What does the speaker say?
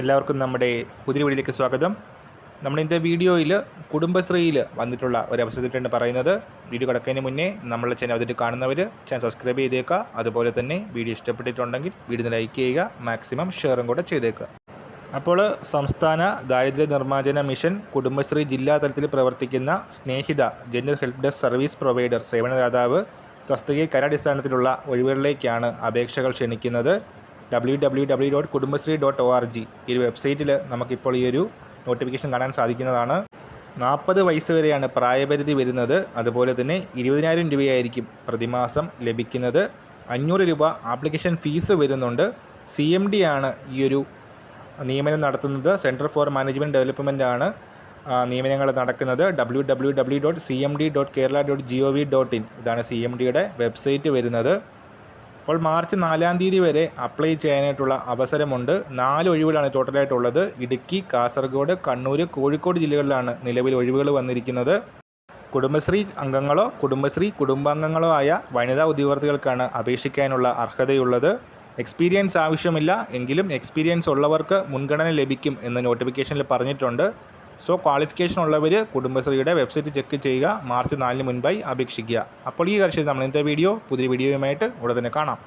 എല്ലാവർക്കും നമ്മുടെ പുതിയ വീഡിയോയിലേക്ക് സ്വാഗതം. നമ്മൾ ഇന്നത്തെ വീഡിയോയിൽ കുടുംബശ്രീയിൽ വന്നിട്ടുള്ള ഒരു അവസരത്തിലാണ് പറയുന്നത്. വീഡിയോ കിടക്കുന്നതിന് മുന്നേ നമ്മളെ ചാനൽ അതിട്ട് കാണുന്നവർ ചാനൽ സബ്സ്ക്രൈബ് ചെയ്തേക്കുക. അതുപോലെ തന്നെ വീഡിയോ ഇഷ്ടപ്പെട്ടിട്ടുണ്ടെങ്കിൽ വീഡിയോ ലൈക്ക് ചെയ്യുക മാക്സിമം ഷെയറും കൂടെ ചെയ്തേക്കുക. അപ്പോൾ സംസ്ഥാന ദാരിദ്ര്യ നിർമ്മാർജന മിഷൻ കുടുംബശ്രീ ജില്ലാ തലത്തിൽ പ്രവർത്തിക്കുന്ന Snehitha general help desk service provider സേവനദാതാവ് തസ്തികയിൽ കരാടിസ്ഥാനത്തിലുള്ള ഒഴിവുകളിലേക്കാണ് അപേക്ഷകൾ ക്ഷണിക്കുന്നത്. W W W dot Kudumbashree dot O R G ഈ ഒരു വെബ്സൈറ്റിൽ നമുക്കിപ്പോൾ ഈ ഒരു നോട്ടിഫിക്കേഷൻ കാണാൻ സാധിക്കുന്നതാണ്. നാൽപ്പത് വയസ്സ് വരെയാണ് പ്രായപരിധി വരുന്നത്. അതുപോലെ തന്നെ ഇരുപതിനായിരം രൂപയായിരിക്കും പ്രതിമാസം ലഭിക്കുന്നത്. അഞ്ഞൂറ് രൂപ ആപ്ലിക്കേഷൻ ഫീസ് വരുന്നുണ്ട്. സി എം ഡി ആണ് ഈ ഒരു നിയമനം നടത്തുന്നത്. സെന്റർ ഫോർ മാനേജ്മെന്റ് ഡെവലപ്മെന്റ് ആണ് നിയമനങ്ങൾ നടക്കുന്നത്. W W W dot C M D dot Kerala dot G O V dot in ഇതാണ് സി എം ഡിയുടെ വെബ്സൈറ്റ് വരുന്നത്. അപ്പോൾ മാർച്ച് നാലാം തീയതി വരെ അപ്ലൈ ചെയ്യാനായിട്ടുള്ള അവസരമുണ്ട്. നാല് ഒഴിവുകളാണ് ടോട്ടലായിട്ടുള്ളത്. ഇടുക്കി കാസർഗോഡ് കണ്ണൂർ കോഴിക്കോട് ജില്ലകളിലാണ് നിലവിൽ ഒഴിവുകൾ വന്നിരിക്കുന്നത്. കുടുംബശ്രീ അംഗങ്ങളോ കുടുംബശ്രീ കുടുംബാംഗങ്ങളോ ആയ വനിതാ ഉദ്യോഗാർത്ഥികൾക്കാണ് അപേക്ഷിക്കാനുള്ള അർഹതയുള്ളത്. എക്സ്പീരിയൻസ് ആവശ്യമില്ല. എങ്കിലും എക്സ്പീരിയൻസ് ഉള്ളവർക്ക് മുൻഗണന ലഭിക്കും എന്ന് നോട്ടിഫിക്കേഷനിൽ പറഞ്ഞിട്ടുണ്ട്. സോ ക്വാളിഫിക്കേഷൻ ഉള്ളവർ കുടുംബശ്രീയുടെ വെബ്സൈറ്റ് ചെക്ക് ചെയ്യുക. മാർച്ച് നാലിന് മുൻപായി അപേക്ഷിക്കുക. അപ്പോൾ ഈ കർഷകർ നമ്മൾ ഇന്നത്തെ വീഡിയോ പുതിയ വീഡിയോയുമായിട്ട് ഉടനെ കാണാം.